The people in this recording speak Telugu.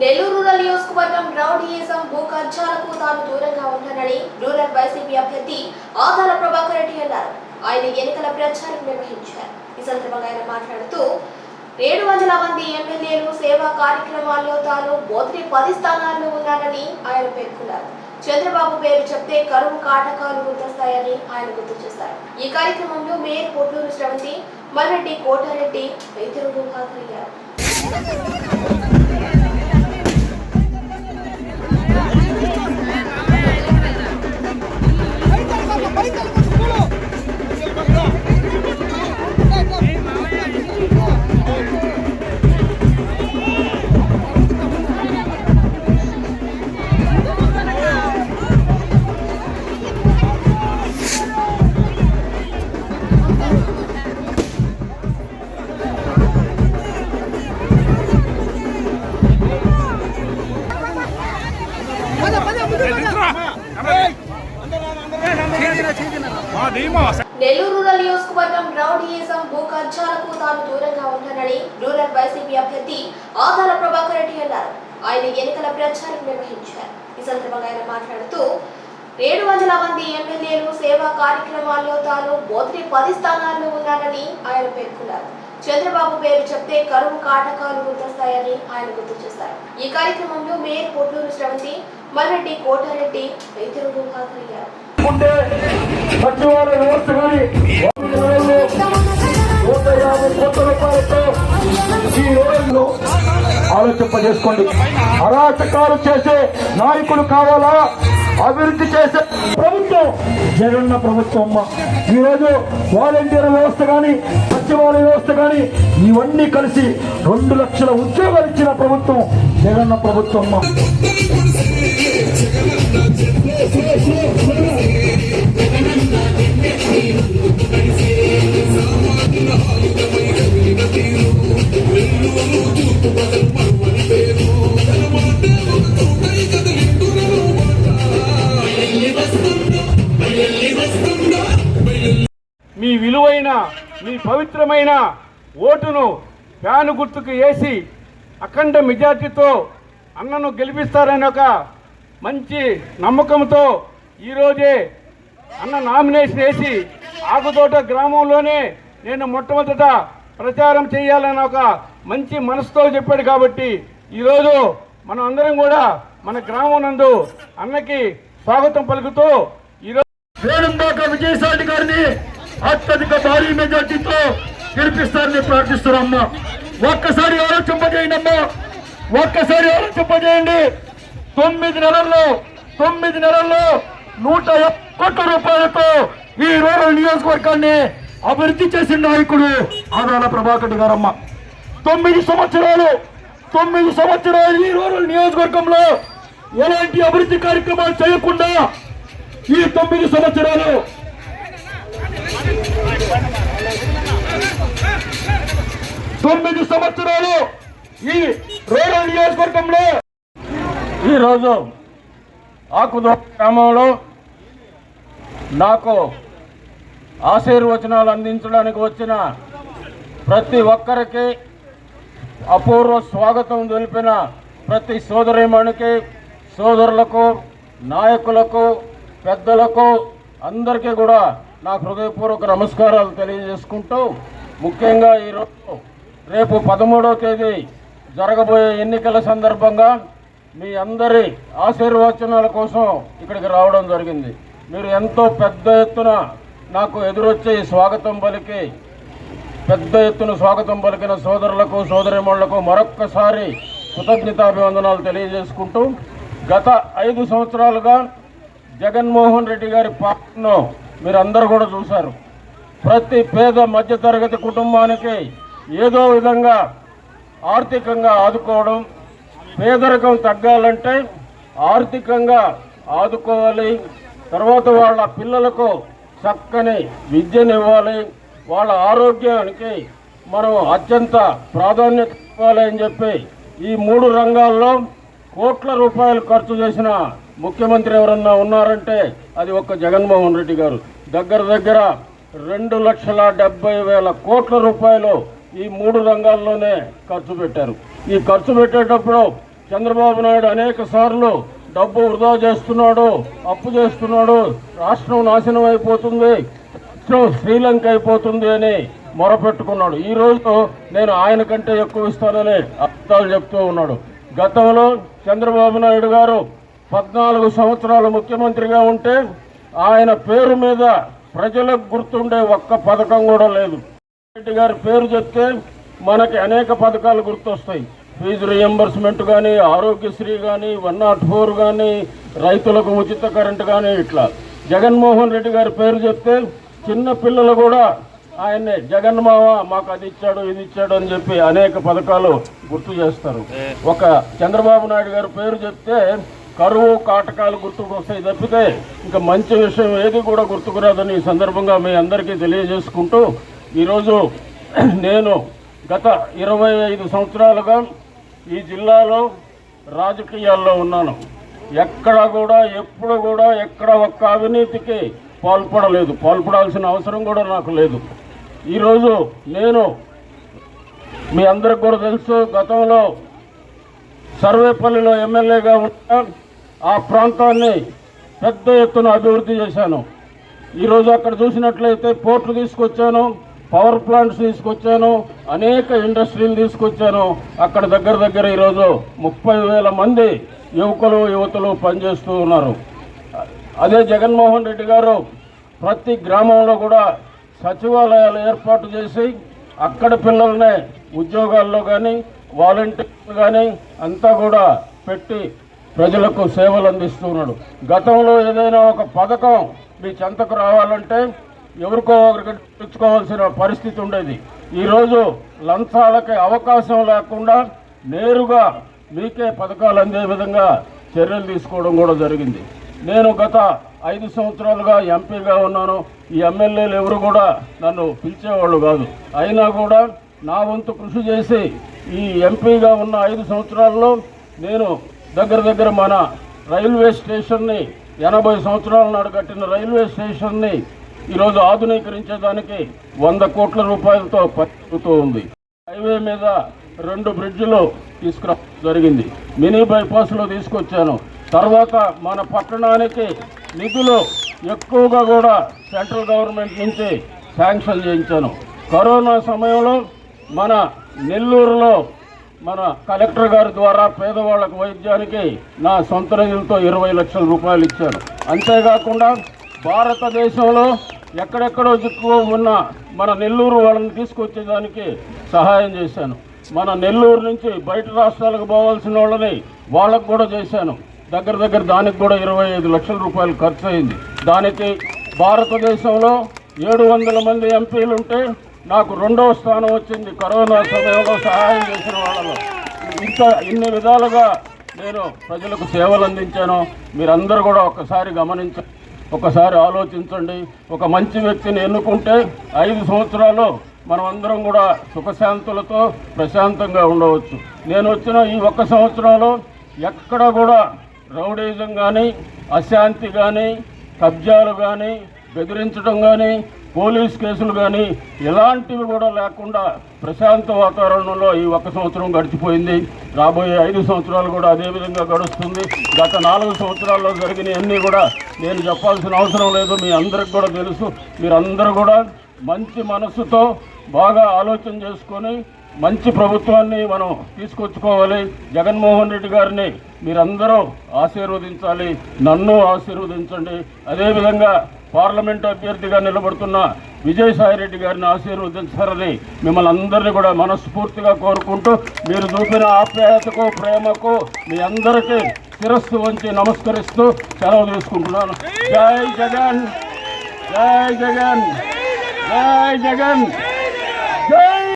నెల్లూరు రూరల్ నియోజకవర్గం రౌడీయిజం భూ కబ్జాలకు తాను దూరంగా ఉంటానని రూరల్ వైసీపీ అభ్యర్థి ఆదాల ప్రభాకర్ రెడ్డి అన్నారు. ఆయన ఎన్నికల ప్రచారం నిర్వహించారు. ఈ సందర్భంగా ఆయన మాట్లాడుతూ ఏడు వందల మంది ఎమ్మెల్యేలు సేవా కార్యక్రమాల్లో తాను మొదటి పది స్థానాల్లో ఉన్నానని ఆయన పేర్కొన్నారు. చంద్రబాబు పేరు చెప్తే కరువు కాటకాలు గుర్తొస్తాయని ఆయన గుర్తు చేశారు. ఈ కార్యక్రమంలో మేయర్ పొట్లూరు శ్రవంతి మల్రెడ్డి కోటారెడ్డి ఇతరులు హాజరయ్యారు నెల్లూరు రూరల్ నియోజకవర్గం రౌడీయిజం భూ కబ్జాలకు తాను దూరంగా ఉంటానని రూరల్ వైసీపీ అభ్యర్థి ఆదాల ప్రభాకర్ రెడ్డి అన్నారు. ఆయన ఎన్నికల ప్రచారం నిర్వహించారు. ఈ సందర్భంగా ఆయన మాట్లాడుతూ ఏడు వందల మంది ఎమ్మెల్యేలు సేవా కార్యక్రమాల్లో తాను మొదటి పది స్థానాల్లో ఉన్నానని ఆయన పేర్కొన్నారు. చంద్రబాబు పేరు చెప్తే కరువు కాటకాలు గుర్తొస్తాయని ఆయన గుర్తు చేశారు. ఈ కార్యక్రమంలో మేయర్ పొట్లూరు శ్రవంతి మల్రెడ్డి కోటారెడ్డి ఇతరులు హాజరయ్యారు ఉంటే సచివాలయ వ్యవస్థ కానీ నూట యాభై కోట్ల రూపాయలతో ఈ రోజుల్లో ఆలోచింపజేసుకోండి. అరాచకాలు చేసే నాయకులు కావాలా? అభివృద్ధి చేసే ప్రభుత్వం జగన్న ప్రభుత్వం అమ్మ. ఈరోజు వాలంటీర్ వ్యవస్థ కానీ సచివాలయ వ్యవస్థ కానీ ఇవన్నీ కలిసి రెండు లక్షల ఉద్యోగాలు ఇచ్చిన ప్రభుత్వం జగన్న ప్రభుత్వం అమ్మ. మీ పవిత్రమైన ఓటును ఫ్యాను గుర్తుకు వేసి అఖండ మెజార్టీతో అన్నను గెలిపిస్తారని ఒక మంచి నమ్మకంతో ఈరోజే అన్న నామినేషన్ వేసి ఆకుతోట గ్రామంలోనే నేను మొట్టమొదట ప్రచారం చేయాలని ఒక మంచి మనసుతో చెప్పాడు కాబట్టి ఈరోజు మనం అందరం కూడా మన గ్రామం నందు అన్నకి స్వాగతం పలుకుతూ ఈరోజు వేణుంబాక విజయసాయి గారిని అత్యధిక భారీ మెజార్టీతో గెలిపిస్తారని ప్రార్థిస్తున్నామ్మా ఒక్కసారి ఆలోచింపజేయండమ్మా. ఒక్కసారి ఆలోచింపజేయండి. తొమ్మిది నెలల్లో తొమ్మిది నెలల్లో నూట యాభై కోట్ల రూపాయలతో ఈ రూరల్ నియోజకవర్గాన్ని అభివృద్ధి చేసిన నాయకుడు ఆదాల ప్రభాకర్ గారమ్మ. తొమ్మిది సంవత్సరాలు తొమ్మిది సంవత్సరాలు ఈ రూరల్ నియోజకవర్గంలో ఎలాంటి అభివృద్ధి కార్యక్రమాలు చేయకుండా ఈ తొమ్మిది సంవత్సరాలు తొమ్మిది సంవత్సరాలు ఈ రూరల్ నియోజకవర్గంలో ఈరోజు ఆకుదో గ్రామంలో నాకు ఆశీర్వచనాలు అందించడానికి వచ్చిన ప్రతి ఒక్కరికి అపూర్వ స్వాగతం తెలిపిన ప్రతి సోదరిమణికి సోదరులకు నాయకులకు పెద్దలకు అందరికీ కూడా నా హృదయపూర్వక నమస్కారాలు తెలియజేసుకుంటూ ముఖ్యంగా ఈరోజు రేపు పదమూడవ తేదీ జరగబోయే ఎన్నికల సందర్భంగా మీ అందరి ఆశీర్వచనాల కోసం ఇక్కడికి రావడం జరిగింది. మీరు ఎంతో పెద్ద ఎత్తున నాకు ఎదురొచ్చే స్వాగతం పలికి పెద్ద ఎత్తున స్వాగతం పలికిన సోదరులకు సోదరిమణులకు మరొక్కసారి కృతజ్ఞతాభివందనాలు తెలియజేసుకుంటూ గత ఐదు సంవత్సరాలుగా జగన్మోహన్ రెడ్డి గారి పాలనను మీరు అందరు కూడా చూశారు. ప్రతి పేద మధ్యతరగతి కుటుంబానికి ఏదో విధంగా ఆర్థికంగా ఆదుకోవడం పేదరికం తగ్గాలంటే ఆర్థికంగా ఆదుకోవాలి. తర్వాత వాళ్ళ పిల్లలకు చక్కని విద్యనివ్వాలి. వాళ్ళ ఆరోగ్యానికి మనం అత్యంత ప్రాధాన్యత ఇవ్వాలి అని చెప్పి ఈ మూడు రంగాల్లో కోట్ల రూపాయలు ఖర్చు చేసిన ముఖ్యమంత్రి ఎవరన్నా ఉన్నారంటే అది ఒక్క జగన్మోహన్ రెడ్డి గారు. దగ్గర దగ్గర రెండు లక్షల డెబ్బై వేల కోట్ల రూపాయలు ఈ మూడు రంగాల్లోనే ఖర్చు పెట్టారు. ఈ ఖర్చు పెట్టేటప్పుడు చంద్రబాబు నాయుడు అనేక సార్లు డబ్బు వృధా చేస్తున్నాడు అప్పు చేస్తున్నాడు రాష్ట్రం నాశనం అయిపోతుంది శ్రీలంక అయిపోతుంది అని మొరపెట్టుకున్నాడు. ఈ రోజు నేను ఆయన కంటే ఎక్కువ ఇస్తానని అర్థాలు చెప్తూ ఉన్నాడు. గతంలో చంద్రబాబు నాయుడు గారు పద్నాలుగు సంవత్సరాలు ముఖ్యమంత్రిగా ఉంటే ఆయన పేరు మీద ప్రజలకు గుర్తుండే ఒక్క పథకం కూడా లేదు. రెడ్డి గారి పేరు చెప్తే మనకి అనేక పథకాలు గుర్తొస్తాయి. ఫీజు రియంబర్స్మెంట్ కానీ ఆరోగ్యశ్రీ కానీ వన్ నాట్ ఫోర్ కానీ రైతులకు ఉచిత కరెంట్ కానీ ఇట్లా. జగన్మోహన్ రెడ్డి గారి పేరు చెప్తే చిన్న పిల్లలు కూడా ఆయన్ని జగన్ మావ మాకు అది ఇచ్చాడు ఇది ఇచ్చాడు అని చెప్పి అనేక పథకాలు గుర్తు చేస్తారు. ఒక చంద్రబాబు నాయుడు గారి పేరు చెప్తే కరువు కాటకాలు గుర్తుకు వస్తాయి తప్పితే ఇంకా మంచి విషయం ఏది కూడా గుర్తుకురాదని ఈ సందర్భంగా మీ అందరికీ తెలియజేసుకుంటూ ఈరోజు నేను గత ఇరవై ఐదు సంవత్సరాలుగా ఈ జిల్లాలో రాజకీయాల్లో ఉన్నాను. ఎక్కడ కూడా ఎప్పుడు కూడా ఎక్కడ ఒక్క అవినీతికి పాల్పడలేదు. పాల్పడాల్సిన అవసరం కూడా నాకు లేదు. ఈరోజు నేను మీ అందరికి కూడా తెలుసు గతంలో సర్వేపల్లిలో ఎమ్మెల్యేగా ఉంటాను ఆ ప్రాంతాన్ని పెద్ద ఎత్తున అభివృద్ధి చేశాను. ఈరోజు అక్కడ చూసినట్లయితే పోర్ట్లు తీసుకొచ్చాను పవర్ ప్లాంట్స్ తీసుకొచ్చాను అనేక ఇండస్ట్రీలు తీసుకొచ్చాను. అక్కడ దగ్గర దగ్గర ఈరోజు ముప్పై వేల మంది యువకులు యువతులు పనిచేస్తూ ఉన్నారు. అదే జగన్మోహన్ రెడ్డి గారు ప్రతి గ్రామంలో కూడా సచివాలయాలు ఏర్పాటు చేసి అక్కడ పిల్లల్ని ఉద్యోగాల్లో కానీ వాలంటీర్లు కానీ అంతా కూడా పెట్టి ప్రజలకు సేవలు అందిస్తున్నాడు. గతంలో ఏదైనా ఒక పథకం మీ చెంతకు రావాలంటే ఎవరికో ఒకరికి తెచ్చుకోవాల్సిన పరిస్థితి ఉండేది. ఈరోజు లంచాలకి అవకాశం లేకుండా నేరుగా మీకే పథకాలు అందే విధంగా చర్యలు తీసుకోవడం కూడా జరిగింది. నేను గత ఐదు సంవత్సరాలుగా ఎంపీగా ఉన్నాను. ఈ ఎమ్మెల్యేలు ఎవరు కూడా నన్ను పిలిచేవాళ్ళు కాదు. అయినా కూడా నా వంతు కృషి చేసి ఈ ఎంపీగా ఉన్న ఐదు సంవత్సరాల్లో నేను దగ్గర దగ్గర మన రైల్వే స్టేషన్ని ఎనభై సంవత్సరాల నాడు కట్టిన రైల్వే స్టేషన్ని ఈరోజు ఆధునీకరించేదానికి వంద కోట్ల రూపాయలతో పనిచేస్తూ ఉంది. హైవే మీద రెండు బ్రిడ్జిలు తీసుకురా జరిగింది. మినీ బైపాస్లో తీసుకొచ్చాను. తర్వాత మన పట్టణానికి నిధులు ఎక్కువగా కూడా సెంట్రల్ గవర్నమెంట్ నుంచి శాంక్షన్ చేయించాను. కరోనా సమయంలో మన నెల్లూరులో మన కలెక్టర్ గారి ద్వారా పేదవాళ్ళకు వైద్యానికి నా సొంత నిధులతో ఇరవై లక్షల రూపాయలు ఇచ్చాను. అంతేకాకుండా భారతదేశంలో ఎక్కడెక్కడో చిక్కువ ఉన్న మన నెల్లూరు వాళ్ళని తీసుకొచ్చేదానికి సహాయం చేశాను. మన నెల్లూరు నుంచి బయట రాష్ట్రాలకు పోవాల్సిన వాళ్ళని వాళ్ళకు కూడా చేశాను. దగ్గర దగ్గర దానికి కూడా ఇరవై ఐదు లక్షల రూపాయలు ఖర్చు అయింది. దానికి భారతదేశంలో ఏడు వందల మంది ఎంపీలు ఉంటే నాకు రెండవ స్థానం వచ్చింది. కరోనా సమయంలో సహాయం చేసిన వాళ్ళలో. ఇంత ఇన్ని విధాలుగా నేను ప్రజలకు సేవలు అందించాను. మీరందరూ కూడా ఒకసారి గమనించ ఒకసారి ఆలోచించండి. ఒక మంచి వ్యక్తిని ఎన్నుకుంటే ఐదు సంవత్సరాలు మనం అందరం కూడా సుఖశాంతులతో ప్రశాంతంగా ఉండవచ్చు. నేను వచ్చిన ఈ ఒక్క సంవత్సరంలో ఎక్కడ కూడా రౌడీజం కానీ అశాంతి కానీ కబ్జాలు కానీ బెదిరించడం కానీ పోలీస్ కేసులు కానీ ఎలాంటివి కూడా లేకుండా ప్రశాంత వాతావరణంలో ఈ ఒక్క సంవత్సరం గడిచిపోయింది. రాబోయే ఐదు సంవత్సరాలు కూడా అదేవిధంగా గడుస్తుంది. గత నాలుగు సంవత్సరాల్లో జరిగినవన్నీ కూడా నేను చెప్పాల్సిన అవసరం లేదు. మీ అందరికి కూడా తెలుసు. మీరందరూ కూడా మంచి మనస్సుతో బాగా ఆలోచన చేసుకొని మంచి ప్రభుత్వాన్ని మనం తీసుకొచ్చుకోవాలి. జగన్మోహన్ రెడ్డి గారిని మీరందరూ ఆశీర్వదించాలి. నన్ను ఆశీర్వదించండి. అదేవిధంగా పార్లమెంట్ అభ్యర్థిగా నిలబడుతున్న విజయసాయి రెడ్డి గారిని ఆశీర్వదించాలని మిమ్మల్ని అందరినీ కూడా మనస్ఫూర్తిగా కోరుకుంటూ మీరు చూపిన ఆప్యాయతకు ప్రేమకు మీ అందరికీ శిరస్సు వంచి నమస్కరిస్తూ సెలవు తీసుకుంటున్నాను. జై జగన్! జై జగన్! জয় জগন জয়